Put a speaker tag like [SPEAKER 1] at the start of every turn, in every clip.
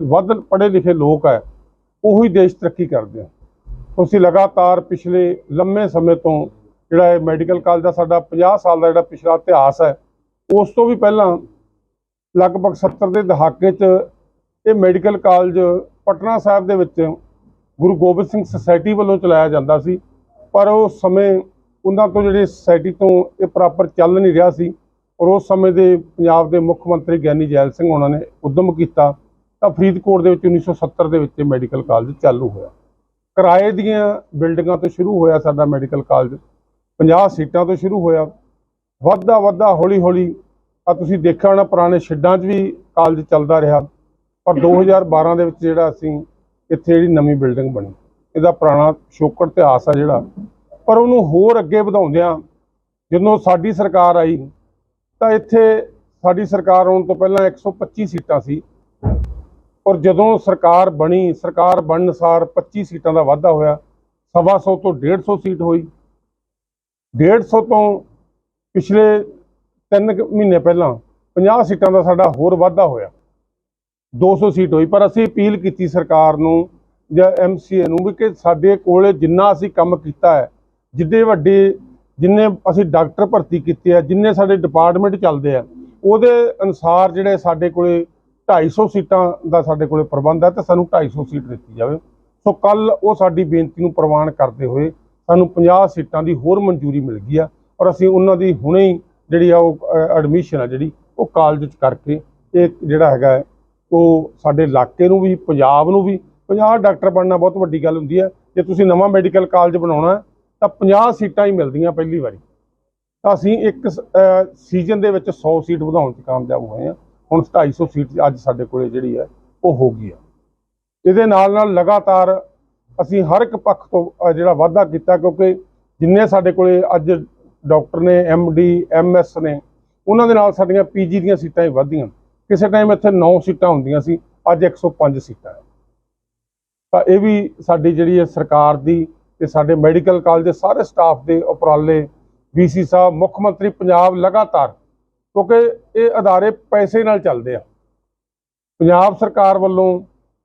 [SPEAKER 1] ਵੱਧ ਪੜ੍ਹੇ ਲਿਖੇ ਲੋਕ ਹੈ, ਉਹੀ ਦੇਸ਼ ਤਰੱਕੀ ਕਰਦੇ ਆ। ਤੁਸੀਂ ਲਗਾਤਾਰ ਪਿਛਲੇ ਲੰਮੇ ਸਮੇਂ ਤੋਂ ਜਿਹੜਾ ਇਹ ਮੈਡੀਕਲ ਕਾਲਜ ਦਾ ਸਾਡਾ 50 ਸਾਲ ਦਾ ਜਿਹੜਾ ਪਿਛਲਾ ਇਤਿਹਾਸ ਹੈ, ਉਸ ਤੋਂ ਵੀ ਪਹਿਲਾਂ ਲਗਭਗ 70 ਦੇ ਦਹਾਕੇ 'ਚ ਇਹ ਮੈਡੀਕਲ ਕਾਲਜ ਪਟਨਾ ਸਾਹਿਬ ਦੇ ਵਿੱਚ ਗੁਰੂ ਗੋਬਿੰਦ ਸਿੰਘ ਸੁਸਾਇਟੀ ਵੱਲੋਂ ਚਲਾਇਆ ਜਾਂਦਾ ਸੀ, ਪਰ ਉਹ ਸਮੇਂ ਉਹਨਾਂ ਤੋਂ ਜਿਹੜੇ ਸੁਸਾਇਟੀ ਤੋਂ ਇਹ ਪ੍ਰੋਪਰ ਚੱਲ ਨਹੀਂ ਰਿਹਾ ਸੀ, ਔਰ ਉਸ ਸਮੇਂ ਦੇ ਪੰਜਾਬ ਦੇ ਮੁੱਖ ਮੰਤਰੀ ਗਿਆਨੀ ਜੈਲ ਸਿੰਘ ਉਹਨਾਂ ਨੇ ਉਦਮ ਕੀਤਾ। ਤਾਂ ਫਰੀਦਕੋਟ ਦੇ ਵਿੱਚ 1970 ਦੇ ਵਿੱਚ ਇਹ ਮੈਡੀਕਲ ਕਾਲਜ ਚਾਲੂ ਹੋਇਆ। ਕਿਰਾਏ ਦੀਆਂ ਬਿਲਡਿੰਗਾਂ ਤੋਂ ਸ਼ੁਰੂ ਹੋਇਆ ਸਾਡਾ ਮੈਡੀਕਲ ਕਾਲਜ। 50 ਸੀਟਾਂ ਤੋਂ ਸ਼ੁਰੂ ਹੋਇਆ। ਵੱਧਦਾ ਵੱਧਦਾ ਹੌਲੀ ਹੌਲੀ ਆ ਤੁਸੀਂ ਦੇਖਿਆ ਹੋਣਾ, ਪੁਰਾਣੇ ਸ਼ੈੱਡਾਂ 'ਚ ਵੀ ਕਾਲਜ ਚੱਲਦਾ ਰਿਹਾ। ਪਰ 2012 ਦੇ ਵਿੱਚ ਜਿਹੜਾ ਅਸੀਂ ਇੱਥੇ ਜਿਹੜੀ ਨਵੀਂ ਬਿਲਡਿੰਗ ਬਣੀ, ਇਹਦਾ ਪੁਰਾਣਾ ਸ਼ੋਕੜ ਇਤਿਹਾਸ ਆ ਜਿਹੜਾ। ਪਰ ਉਹਨੂੰ ਹੋਰ ਅੱਗੇ ਵਧਾਉਂਦਿਆਂ ਜਦੋਂ ਸਾਡੀ ਸਰਕਾਰ ਆਈ, ਤਾਂ ਇੱਥੇ ਸਾਡੀ ਸਰਕਾਰ ਆਉਣ ਤੋਂ ਪਹਿਲਾਂ 125 ਸੀਟਾਂ ਸੀ। ਔਰ ਜਦੋਂ ਸਰਕਾਰ ਬਣੀ, ਸਰਕਾਰ ਬਣਨ ਸਾਰ 25 ਸੀਟਾਂ ਦਾ ਵਾਧਾ ਹੋਇਆ, ਸਵਾ ਸੌ ਤੋਂ 150 ਸੀਟ ਹੋਈ। 150 ਤੋਂ ਪਿਛਲੇ 3 ਮਹੀਨੇ ਪਹਿਲਾਂ 50 ਸੀਟਾਂ ਦਾ ਸਾਡਾ ਹੋਰ ਵਾਧਾ ਹੋਇਆ। 200 ਸੀਟ ਹੋਈ, ਪਰ ਅਸੀਂ ਅਪੀਲ ਕੀਤੀ ਸਰਕਾਰ ਨੂੰ ਜਾਂ ਐਮਸੀਏ ਨੂੰ ਵੀ ਕਿ ਸਾਡੇ ਕੋਲੇ ਜਿੰਨਾ ਅਸੀਂ ਕੰਮ ਕੀਤਾ ਹੈ, ਜਿੱਡੇ ਵੱਡੇ ਜਿੰਨੇ ਅਸੀਂ ਡਾਕਟਰ ਭਰਤੀ ਕੀਤੇ ਆ, ਜਿੰਨੇ ਸਾਡੇ ਡਿਪਾਰਟਮੈਂਟ ਚੱਲਦੇ ਆ, ਉਹਦੇ ਅਨੁਸਾਰ ਜਿਹੜੇ ਸਾਡੇ ਕੋਲੇ 250 ਸੀਟਾਂ ਦਾ ਸਾਡੇ ਕੋਲੇ ਪ੍ਰਬੰਧ ਹੈ ਤੇ ਸਾਨੂੰ 250 ਸੀਟ ਦਿੱਤੀ ਜਾਵੇ। ਸੋ ਕੱਲ ਉਹ ਸਾਡੀ ਬੇਨਤੀ ਨੂੰ ਪ੍ਰਵਾਨ ਕਰਦੇ ਹੋਏ ਸਾਨੂੰ 50 ਸੀਟਾਂ ਦੀ ਹੋਰ ਮਨਜ਼ੂਰੀ ਮਿਲ ਗਈ ਆ ਔਰ ਅਸੀਂ ਉਹਨਾਂ ਦੀ ਹੁਣੇ ਹੀ ਜਿਹੜੀ ਆ ਉਹ ਐਡਮਿਸ਼ਨ ਆ ਜਿਹੜੀ, ਉਹ ਕਾਲਜ ਚ ਕਰਕੇ ਇਹ ਜਿਹੜਾ ਹੈਗਾ ਉਹ ਸਾਡੇ ਇਲਾਕੇ ਨੂੰ ਵੀ, ਪੰਜਾਬ ਨੂੰ ਵੀ 50 ਡਾਕਟਰ ਬਣਨਾ ਬਹੁਤ ਵੱਡੀ ਗੱਲ ਹੁੰਦੀ ਹੈ। ਜੇ ਤੁਸੀਂ ਨਵਾਂ ਮੈਡੀਕਲ ਕਾਲਜ ਬਣਾਉਣਾ ਤਾਂ 50 ਸੀਟਾਂ ਹੀ ਮਿਲਦੀਆਂ ਪਹਿਲੀ ਵਾਰੀ। ਤਾਂ ਅਸੀਂ ਇੱਕ ਸੀਜ਼ਨ ਦੇ ਵਿੱਚ 100 ਸੀਟ ਵਧਾਉਣ 'ਚ ਕਾਮਯਾਬ ਹੋਏ ਹਾਂ। ਹੁਣ 250 ਸੀਟ ਅੱਜ ਸਾਡੇ ਕੋਲੇ ਜਿਹੜੀ ਹੈ, ਉਹ ਹੋ ਗਈ ਆ ਇਹਦੇ ਨਾਲ ਨਾਲ ਲਗਾਤਾਰ ਅਸੀਂ ਹਰ ਇੱਕ ਪੱਖ ਤੋਂ ਜਿਹੜਾ ਵਾਅਦਾ ਕੀਤਾ, ਕਿਉਂਕਿ ਜਿੰਨੇ ਸਾਡੇ ਕੋਲੇ ਅੱਜ ਡਾਕਟਰ ਨੇ ਡੀ ਐਸ ਨੇ, ਉਹਨਾਂ ਦੇ ਨਾਲ ਸਾਡੀਆਂ ਪੀਜੀ ਦੀਆਂ ਸੀਟਾਂ ਹੀ ਵਧਦੀਆਂ। ਕਿਸੇ ਟਾਈਮ ਇੱਥੇ 9 ਸੀਟਾਂ ਹੁੰਦੀਆਂ ਸੀ, ਅੱਜ 105 ਸੀਟਾਂ ਹੈ। ਤਾਂ ਇਹ ਵੀ ਸਾਡੀ ਜਿਹੜੀ ਹੈ ਸਰਕਾਰ ਦੀ ਤੇ ਸਾਡੇ ਮੈਡੀਕਲ ਕਾਲਜ ਦੇ ਸਾਰੇ ਸਟਾਫ ਦੇ ਉਪਰਾਲੇ ਵੀਸੀ ਸਾਹਿਬ, ਮੁੱਖ ਮੰਤਰੀ ਪੰਜਾਬ ਲਗਾਤਾਰ ਕਿਉਂਕਿ ਇਹ ਅਦਾਰੇ ਪੈਸੇ ਨਾਲ ਚੱਲਦੇ ਆ। ਪੰਜਾਬ ਸਰਕਾਰ ਵੱਲੋਂ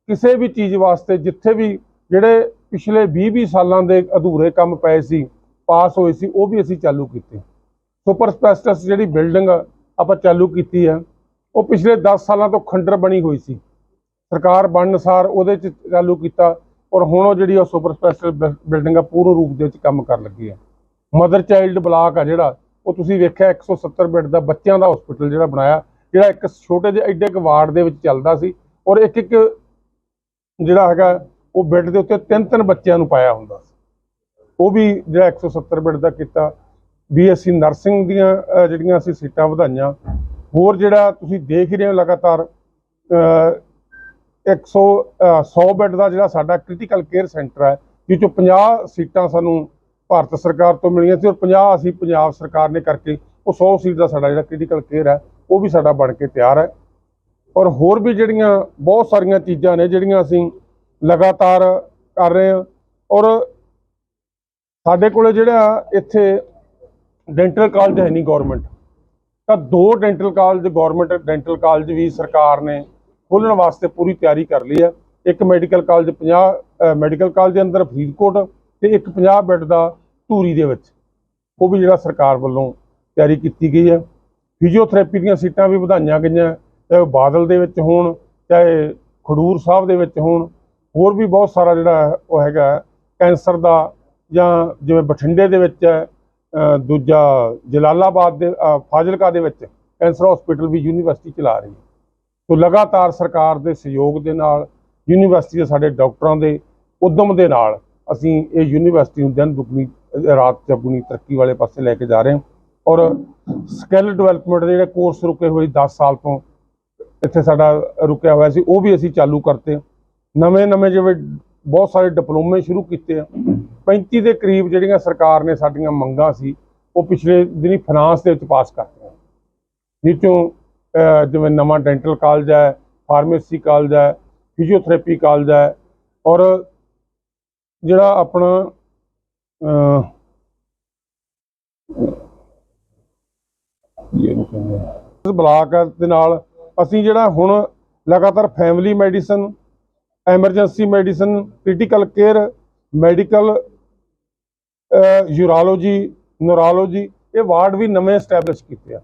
[SPEAKER 1] ਕਿਸੇ ਵੀ ਚੀਜ਼ ਵਾਸਤੇ ਜਿੱਥੇ ਵੀ ਜਿਹੜੇ ਪਿਛਲੇ 20-20 ਸਾਲਾਂ ਦੇ ਅਧੂਰੇ ਕੰਮ ਪਏ ਸੀ, ਪਾਸ ਹੋਏ ਸੀ, ਉਹ ਵੀ ਅਸੀਂ ਚਾਲੂ ਕੀਤੇ। ਸੁਪਰ ਸਪੈਸ਼ਲਿਸਟ ਜਿਹੜੀ ਬਿਲਡਿੰਗ ਆਪਾਂ ਚਾਲੂ ਕੀਤੀ ਹੈ ਉਹ ਪਿਛਲੇ 10 ਸਾਲਾਂ ਤੋਂ ਖੰਡਰ ਬਣੀ ਹੋਈ ਸੀ। ਸਰਕਾਰ ਬਣਨ ਸਾਰ ਉਹਦੇ ਚ ਚਾਲੂ ਕੀਤਾ ਔਰ ਹੁਣ ਉਹ ਜਿਹੜੀ ਉਹ ਸੁਪਰ ਸਪੈਸ਼ਲ ਬਿਲਡਿੰਗ ਆ, ਪੂਰਨ ਰੂਪ ਦੇ ਵਿੱਚ ਕੰਮ ਕਰਨ ਲੱਗੀ ਹੈ ਮਦਰ ਚਾਈਲਡ ਬਲਾਕ ਆ ਜਿਹੜਾ ਉਹ ਤੁਸੀਂ ਵੇਖਿਆ 170 ਬੈੱਡ ਦਾ ਬੱਚਿਆਂ ਦਾ ਹਸਪੀਟਲ ਜਿਹੜਾ ਬਣਾਇਆ ਜਿਹੜਾ ਇੱਕ ਛੋਟੇ ਜਿਹੇ ਐਡੇ ਕੁ ਵਾਰਡ ਦੇ ਵਿੱਚ ਚੱਲਦਾ ਸੀ ਔਰ ਇੱਕ ਇੱਕ ਜਿਹੜਾ ਹੈਗਾ ਉਹ ਬੈੱਡ ਦੇ ਉੱਤੇ ਤਿੰਨ ਤਿੰਨ ਬੱਚਿਆਂ ਨੂੰ ਪਾਇਆ ਹੁੰਦਾ ਸੀ। ਉਹ ਵੀ ਜਿਹੜਾ 170 ਬੈੱਡ ਦਾ ਕੀਤਾ। ਬੀਐਸਸੀ ਨਰਸਿੰਗ ਦੀਆਂ ਜਿਹੜੀਆਂ ਅਸੀਂ ਸੀਟਾਂ ਵਧਾਈਆਂ। ਹੋਰ ਜਿਹੜਾ ਤੁਸੀਂ ਦੇਖ ਹੀ ਰਹੇ ਹੋ ਲਗਾਤਾਰ ਅਹ, 100 ਅਹ, 100 ਬੈੱਡ ਦਾ ਜਿਹੜਾ ਸਾਡਾ ਕ੍ਰਿਟੀਕਲ ਕੇਅਰ ਸੈਂਟਰ ਹੈ ਜਿਸ ਚੋਂ 50 ਸੀਟਾਂ ਸਾਨੂੰ ਭਾਰਤ ਸਰਕਾਰ ਤੋਂ ਮਿਲੀਆਂ ਸੀ ਔਰ 50 ਅਸੀਂ ਪੰਜਾਬ ਸਰਕਾਰ ਨੇ ਕਰਕੇ ਉਹ 100 ਸੀਟ ਦਾ ਸਾਡਾ ਜਿਹੜਾ ਕ੍ਰਿਟੀਕਲ ਕੇਅਰ ਹੈ, ਉਹ ਵੀ ਸਾਡਾ ਬਣ ਕੇ ਤਿਆਰ ਹੈ। ਔਰ ਹੋਰ ਵੀ ਜਿਹੜੀਆਂ ਬਹੁਤ ਸਾਰੀਆਂ ਚੀਜ਼ਾਂ ਨੇ, ਜਿਹੜੀਆਂ ਅਸੀਂ ਲਗਾਤਾਰ ਕਰ ਰਹੇ ਹਾਂ। ਔਰ ਸਾਡੇ ਕੋਲੇ ਜਿਹੜਾ ਇੱਥੇ ਡੈਂਟਲ ਕਾਲਜ ਹੈ ਨਹੀਂ ਗਵਰਨਮੈਂਟ ਤਾਂ ਦੋ dental college government dental college ਵੀ ਸਰਕਾਰ ਨੇ ਖੋਲ੍ਹਣ ਵਾਸਤੇ ਪੂਰੀ ਤਿਆਰੀ ਕਰ ਲਈ ਹੈ। ਇੱਕ ਮੈਡੀਕਲ ਕਾਲਜ 50 ਮੈਡੀਕਲ ਕਾਲਜ ਦੇ ਅੰਦਰ ਫਰੀਦਕੋਟ ਤੇ ਇੱਕ 50 ਬੈੱਡ ਦਾ ਧੂਰੀ ਦੇ ਵਿੱਚ ਉਹ ਵੀ ਜਿਹੜਾ ਸਰਕਾਰ ਵੱਲੋਂ ਤਿਆਰੀ ਕੀਤੀ ਗਈ ਹੈ। ਫਿਜ਼ੀਓਥੈਰੇਪੀ ਦੀਆਂ ਸੀਟਾਂ ਵੀ ਵਧਾਈਆਂ ਗਈਆਂ, ਚਾਹੇ ਉਹ ਬਾਦਲ ਦੇ ਵਿੱਚ ਹੋਣ, ਚਾਹੇ ਖਡੂਰ ਸਾਹਿਬ ਦੇ ਵਿੱਚ ਹੋਣ, ਹੋਰ ਵੀ ਬਹੁਤ ਸਾਰਾ ਜਿਹੜਾ ਉਹ ਹੈਗਾ ਕੈਂਸਰ ਦਾ ਜਾਂ ਜਿਵੇਂ ਬਠਿੰਡੇ ਦੇ ਵਿੱਚ ਹੈ ਦੂਜਾ ਜਲਾਲਾਬਾਦ ਦੇ ਫਾਜ਼ਿਲਕਾ ਦੇ ਵਿੱਚ ਕੈਂਸਰ ਹਸਪੀਟਲ ਵੀ ਯੂਨੀਵਰਸਿਟੀ ਚਲਾ ਰਹੀ ਹੈ। ਸੋ ਲਗਾਤਾਰ ਸਰਕਾਰ ਦੇ ਸਹਿਯੋਗ ਦੇ ਨਾਲ ਯੂਨੀਵਰਸਿਟੀ ਦੇ ਸਾਡੇ ਡਾਕਟਰਾਂ ਦੇ ਉਦਮ ਦੇ ਨਾਲ ਅਸੀਂ ਇਹ ਯੂਨੀਵਰਸਿਟੀ ਨੂੰ ਦਿਨ ਦੁਗਣੀ ਰਾਤ ਚੌਗੁਣੀ ਤਰੱਕੀ ਵਾਲੇ ਪਾਸੇ ਲੈ ਕੇ ਜਾ ਰਹੇ ਹਾਂ। ਔਰ ਸਕਿੱਲ ਡਿਵੈਲਪਮੈਂਟ ਦੇ ਜਿਹੜੇ ਕੋਰਸ ਰੁਕੇ ਹੋਏ 10 ਸਾਲ ਤੋਂ ਇੱਥੇ ਸਾਡਾ ਰੁਕਿਆ ਹੋਇਆ ਸੀ, ਉਹ ਵੀ ਅਸੀਂ ਚਾਲੂ ਕਰਤੇ। ਨਵੇਂ ਨਵੇਂ ਜਿਵੇਂ ਬਹੁਤ ਸਾਰੇ ਡਿਪਲੋਮੇ ਸ਼ੁਰੂ ਕੀਤੇ ਆ। 35 ਦੇ ਕਰੀਬ ਜਿਹੜੀਆਂ ਸਰਕਾਰ ਨੇ ਸਾਡੀਆਂ ਮੰਗਾਂ ਸੀ, ਉਹ ਪਿਛਲੇ ਦਿਨੀ ਫਾਈਨਾਂਸ ਦੇ ਵਿੱਚ ਪਾਸ ਕਰਤੀਆਂ ਜਿਸ ਚੋਂ ਜਿਵੇਂ ਨਵਾਂ ਡੈਂਟਲ ਕਾਲਜ ਹੈ ਫਾਰਮੇਸੀ ਕਾਲਜ ਹੈ ਫਿਜ਼ੀਓਥੈਰੇਪੀ ਕਾਲਜ ਹੈ। ਔਰ ਜਿਹੜਾ ਆਪਣਾ ਇਹਨੂੰ ਕਹਿੰਦੇ ਇਸ ਬਲਾਕ ਦੇ ਨਾਲ ਅਸੀਂ ਜਿਹੜਾ ਹੁਣ ਲਗਾਤਾਰ family medicine emergency medicine critical care medical urology neurology ਇਹ ਵਾਰਡ ਵੀ ਨਵੇਂ ਸਟੈਬਲਿਸ਼ ਕੀਤੇ ਆ।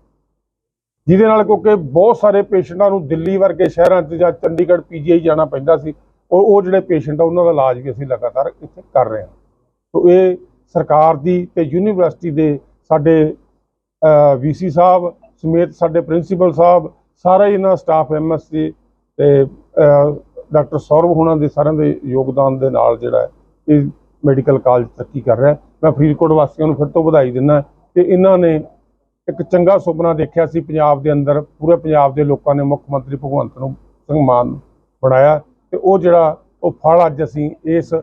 [SPEAKER 1] ਜਿਹਦੇ ਨਾਲ ਕਿਉਂਕਿ ਬਹੁਤ ਸਾਰੇ ਪੇਸ਼ੈਂਟਾਂ ਨੂੰ ਦਿੱਲੀ ਵਰਗੇ ਸ਼ਹਿਰਾਂ 'ਚ ਜਾਂ ਚੰਡੀਗੜ੍ਹ, ਪੀਜੀਆਈ ਜਾਣਾ ਪੈਂਦਾ ਸੀ। ਉਹ ਉਹ ਜਿਹੜੇ ਪੇਸ਼ੈਂਟ ਆ ਉਹਨਾਂ ਦਾ ਇਲਾਜ ਵੀ ਅਸੀਂ ਲਗਾਤਾਰ ਇੱਥੇ ਕਰ ਰਹੇ ਹਾਂ। ਸੋ ਇਹ ਸਰਕਾਰ ਦੀ ਤੇ ਯੂਨੀਵਰਸਿਟੀ ਦੇ ਸਾਡੇ ਵੀਸੀ ਸਾਹਿਬ ਸਮੇਤ ਸਾਡੇ ਪ੍ਰਿੰਸੀਪਲ ਸਾਹਿਬ ਸਾਰਾ ਹੀ ਇਹਨਾਂ ਸਟਾਫ ਐਮਐਸਸੀ ਤੇ ਅਹ, ਡਾਕਟਰ ਸੌਰਵ ਹੋਣਾ ਦੇ ਸਾਰਿਆਂ ਦੇ ਯੋਗਦਾਨ ਦੇ ਨਾਲ ਜਿਹੜਾ ਇਹ ਮੈਡੀਕਲ ਕਾਲਜ ਤਰੱਕੀ ਕਰ ਰਿਹਾ ਮੈਂ ਫਰੀਦਕੋਟ ਵਾਸੀਆਂ ਨੂੰ ਫਿਰ ਤੋਂ ਵਧਾਈ ਦਿੰਦਾ ਕਿ ਇਹਨਾਂ ਨੇ ਇੱਕ ਚੰਗਾ ਸੁਪਨਾ ਦੇਖਿਆ ਸੀ ਪੰਜਾਬ ਦੇ ਅੰਦਰ ਪੂਰੇ ਪੰਜਾਬ ਦੇ ਲੋਕਾਂ ਨੇ ਮੁੱਖ ਮੰਤਰੀ ਭਗਵੰਤ ਨੂੰ ਸਿੰਘ ਮਾਨ ਬਣਾਇਆ। ਤੇ ਉਹ ਜਿਹੜਾ ਉਹ ਫਲ ਅੱਜ ਅਸੀਂ ਇਸ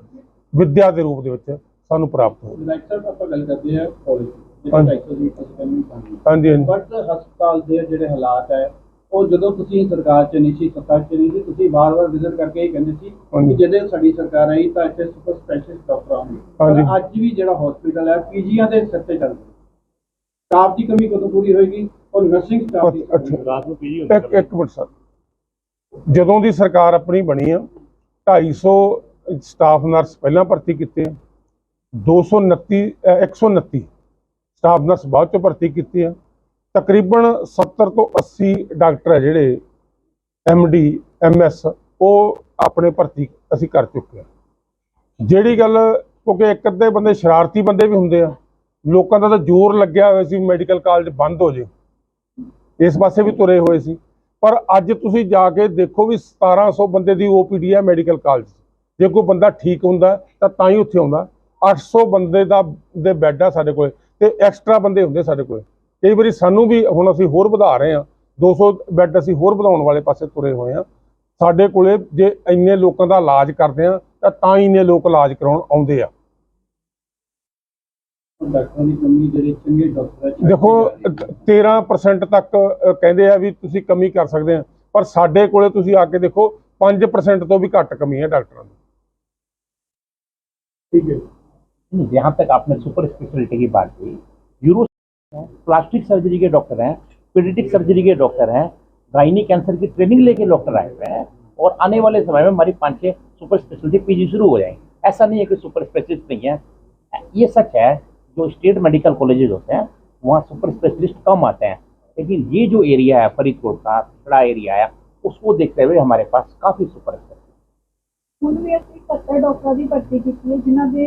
[SPEAKER 1] ਵਿੱਦਿਆ ਦੇ ਰੂਪ ਦੇ ਵਿੱਚ ਸਾਨੂੰ ਪ੍ਰਾਪਤ ਹੋ
[SPEAKER 2] ਵਿਧਾਇਕ ਸਾਹਿਬ ਆਪਾਂ ਗੱਲ ਕਰਦੇ ਹਾਂ ਕਾਲਜ ਦੀ
[SPEAKER 1] ਹਾਂਜੀ।
[SPEAKER 2] ਜਿਹੜੇ 250 ਦੀ ਅਸੀਂ ਕਹਿੰਦੇ ਹਾਂ
[SPEAKER 1] ਹਾਂਜੀ ਹਾਂਜੀ
[SPEAKER 2] ਬਟ ਹਸਪਤਾਲ ਦੇ ਜਿਹੜੇ ਹਾਲਾਤ ਹੈ ਉਹ ਜਦੋਂ ਤੁਸੀਂ ਸਰਕਾਰ ਚ ਨਹੀਂ ਸੀ ਸੱਤਾ ਚ ਨਹੀਂ ਸੀ ਤੁਸੀਂ ਵਾਰ-ਵਾਰ ਵਿਜ਼ਿਟ ਕਰਕੇ ਹੀ ਕਹਿੰਦੇ ਸੀ
[SPEAKER 1] ਹਾਂਜੀ।
[SPEAKER 2] ਕਿ ਜਦੋਂ ਸਾਡੀ ਸਰਕਾਰ ਆਈ ਤਾਂ ਇੱਥੇ ਸੁਪਰ ਸਪੈਸ਼ਲਿਸਟ ਡਾਕਟਰ ਆਉਣਗੇ
[SPEAKER 1] ਹਾਂਜੀ।
[SPEAKER 2] ਪਰ ਅੱਜ ਵੀ ਜਿਹੜਾ ਹਸਪੀਟਲ ਹੈ ਪੀਜੀਆਂ ਦੇ ਸਿਰ ਤੇ ਚੱਲ ਰਿਹਾ ਸਟਾਫ ਦੀ ਕਮੀ ਕਦੋਂ ਪੂਰੀ ਹੋਏਗੀ ਔਰ ਨਰਸਿੰਗ ਸਟਾਫ ਦੀ
[SPEAKER 1] ਅੱਛਾ।
[SPEAKER 2] ਰਾਤ ਨੂੰ ਪੀਜੀ
[SPEAKER 1] ਇੱਕ ਇੱਕ ਮਿੰਟ ਸਰ ਜਦੋਂ ਦੀ ਸਰਕਾਰ ਆਪਣੀ ਬਣੀ ਆ 250 ਸਟਾਫ ਨਰਸ ਪਹਿਲਾਂ ਭਰਤੀ ਕੀਤੇ ਆ 229 ਅ, 129 ਸਟਾਫ ਨਰਸ ਬਾਅਦ ਚੋਂ ਭਰਤੀ ਕੀਤੇ ਆ ਤਕਰੀਬਨ 70 ਤੋਂ 80 ਡਾਕਟਰ ਹੈ ਜਿਹੜੇ ਡੀ ਐਸ ਉਹ ਆਪਣੇ ਭਰਤੀ ਅਸੀਂ ਕਰ ਚੁੱਕੇ ਆ। ਜਿਹੜੀ ਗੱਲ ਕਿਉਂਕਿ ਇੱਕ ਅੱਧੇ ਬੰਦੇ ਸ਼ਰਾਰਤੀ ਬੰਦੇ ਵੀ ਹੁੰਦੇ ਆ ਲੋਕਾਂ ਦਾ ਤਾਂ ਜ਼ੋਰ ਲੱਗਿਆ ਹੋਇਆ ਸੀ ਮੈਡੀਕਲ ਕਾਲਜ ਬੰਦ ਹੋ ਜੇ ਇਸ ਪਾਸੇ ਵੀ ਤੁਰੇ ਹੋਏ ਸੀ। ਪਰ ਅੱਜ ਤੁਸੀਂ ਜਾ ਕੇ ਦੇਖੋ ਵੀ 1700 ਬੰਦੇ ਦੀ ਓਪੀਡੀ ਹੈ ਮੈਡੀਕਲ ਕਾਲਜ ਜੇ ਕੋਈ ਬੰਦਾ ਠੀਕ ਹੁੰਦਾ ਤਾਂ ਤਾਂ ਹੀ ਉੱਥੇ ਆਉਂਦਾ। 800 ਬੰਦੇ ਦਾ ਦੇ ਬੈੱਡ ਆ ਸਾਡੇ ਕੋਲ ਤੇ ਐਕਸਟਰਾ ਬੰਦੇ ਹੁੰਦੇ ਸਾਡੇ ਕੋਲ। ਕਈ ਵਾਰੀ ਸਾਨੂੰ ਵੀ ਹੁਣ ਅਸੀਂ ਹੋਰ ਵਧਾ ਰਹੇ ਹਾਂ। 200 ਬੈੱਡ ਅਸੀਂ ਹੋਰ ਵਧਾਉਣ ਵਾਲੇ ਪਾਸੇ ਤੁਰੇ ਹੋਏ ਹਾਂ। ਸਾਡੇ ਕੋਲੇ ਜੇ ਇੰਨੇ ਲੋਕਾਂ ਦਾ ਇਲਾਜ ਕਰਦੇ ਆ ਤਾਂ ਤਾਂ ਹੀ ਇੰਨੇ ਲੋਕ ਇਲਾਜ ਕਰਾਉਣ ਆਉਂਦੇ ਆ।
[SPEAKER 2] ਡਾਕਟਰਾਂ ਦੀ ਕਮੀ ਜਿਹੜੇ ਚੰਗੇ ਡਾਕਟਰ ਹੈ
[SPEAKER 1] ਦੇਖੋ ਅ, 13% ਤੱਕ ਅ, ਕਹਿੰਦੇ ਆ ਵੀ ਤੁਸੀਂ ਕਮੀ ਕਰ ਸਕਦੇ ਆ ਪਰ ਸਾਡੇ ਕੋਲੇ ਤੁਸੀਂ ਆ ਕੇ ਦੇਖੋ 5% ਤੋਂ ਵੀ ਘੱਟ ਕਮੀ ਹੈ ਡਾਕਟਰਾਂ ਦੀ
[SPEAKER 2] ਠੀਕ ਹੈ
[SPEAKER 3] जहाँ तक आपने सुपर स्पेशलिटी की बात की यूरो प्लास्टिक सर्जरी के डॉक्टर हैं पीडिटिक सर्जरी के डॉक्टर हैं गाइनी कैंसर की ट्रेनिंग लेके डॉक्टर आए हुए हैं और आने वाले समय में हमारी पाँच छः सुपर स्पेशलिटी पीजी शुरू हो जाएंगे ऐसा नहीं है कि सुपर स्पेशलिस्ट नहीं है ये सच है जो स्टेट मेडिकल कॉलेजेस होते हैं वहाँ सुपर स्पेशलिस्ट कम आते हैं लेकिन ये जो एरिया है फरीदकोट का बड़ा एरिया है उसको देखते हुए हमारे पास काफ़ी सुपर स्पेशलिस्ट
[SPEAKER 4] ਹੁਣ ਵੀ ਅਸੀਂ 70 ਡਾਕਟਰਾਂ ਦੀ ਭਰਤੀ ਕੀਤੀ ਹੈ ਜਿਨ੍ਹਾਂ ਦੇ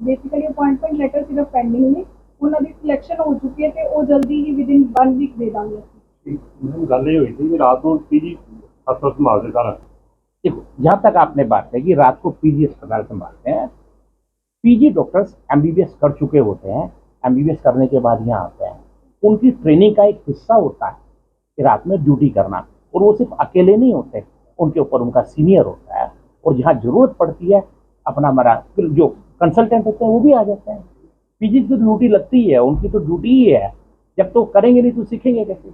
[SPEAKER 4] ਬੇਸਿਕਲੀ ਅਪਾਇੰਟਮੈਂਟ ਲੈਟਰ ਸਿਰਫ ਪੈਂਡਿੰਗ ਨੇ ਉਹਨਾਂ ਦੀ ਸਿਲੈਕਸ਼ਨ ਹੋ ਚੁੱਕੀ ਹੈ ਤੇ ਉਹ ਜਲਦੀ ਹੀ ਵਿਦਿਨ 1 ਵੀਕ ਦੇ ਦਾਂਗੇ ਅਸੀਂ
[SPEAKER 5] ਮੈਡਮ ਗੱਲ ਇਹ ਹੋਈ ਸੀ ਕਿ ਰਾਤ ਨੂੰ ਪੀਜੀ ਹਸਪਤਾਲ ਸੰਭਾਲਦੇ ਸਾਰਾ
[SPEAKER 3] देखो जहाँ तक आपने बात कही कि रात को पीजी अस्पताल संभालते हैं पीजी डॉक्टर्स एमबीबीएस कर चुके होते हैं, एमबीबीएस करने के बाद यहाँ आते हैं। उनकी ट्रेनिंग का एक हिस्सा होता है कि रात में ड्यूटी करना, और वो सिर्फ़ अकेले नहीं होते, उनके ऊपर उनका सीनियर होता है, और जहाँ ज़रूरत पड़ती है, अपना हमारा जो कंसल्टेंट होते हैं, वो भी आ जाते हैं। पीजी की तो ड्यूटी लगती है, उनकी तो ड्यूटी ही है। जब तो करेंगे नहीं तो सीखेंगे कैसे?